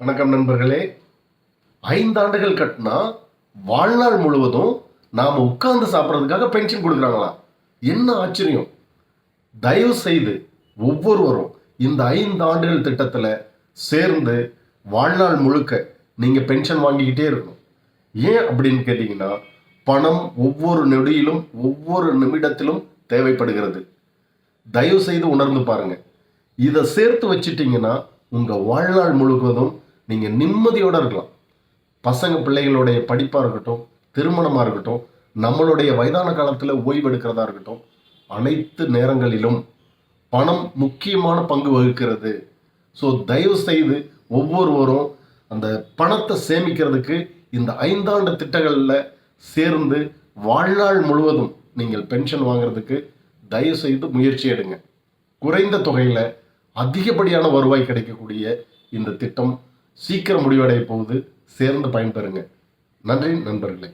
வணக்கம் நண்பர்களே. ஐந்தாண்டுகள் கட்டினா வாழ்நாள் முழுவதும் நாம் உட்கார்ந்து சாப்பிட்றதுக்காக பென்ஷன் கொடுக்குறாங்களாம். என்ன ஆச்சரியம். தயவு செய்து ஒவ்வொருவரும் இந்த ஐந்து ஆண்டுகள் திட்டத்தில் சேர்ந்து வாழ்நாள் முழுக்க நீங்கள் பென்ஷன் வாங்கிக்கிட்டே இருக்கணும். ஏன் அப்படின்னு கேட்டிங்கன்னா பணம் ஒவ்வொரு நொடியிலும் ஒவ்வொரு நிமிடத்திலும் தேவைப்படுகிறது. தயவு செய்து உணர்ந்து பாருங்கள் இதை சேர்த்து வச்சிட்டிங்கன்னா உங்கள் வாழ்நாள் முழுவதும் நீங்கள் நிம்மதியோடு இருக்கலாம். பசங்க பிள்ளைகளுடைய படிப்பாக இருக்கட்டும் திருமணமாக இருக்கட்டும் நம்மளுடைய வயதான காலத்தில் ஓய்வெடுக்கிறதா இருக்கட்டும் அனைத்து நேரங்களிலும் பணம் முக்கியமான பங்கு வகிக்கிறது. ஸோ தயவு செய்து ஒவ்வொருவரும் அந்த பணத்தை சேமிக்கிறதுக்கு இந்த ஐந்தாண்டு திட்டங்களில் சேர்ந்து வாழ்நாள் முழுவதும் நீங்கள் பென்ஷன் வாங்குறதுக்கு தயவு செய்து முயற்சி எடுங்க. குறைந்த தொகையில் அதிகப்படியான வருவாய் கிடைக்கக்கூடிய இந்த திட்டம் சீக்கிரம் முடிவடைய போகுது. சேர்ந்து பயன்பெறுங்க. நன்றி நண்பர்களே.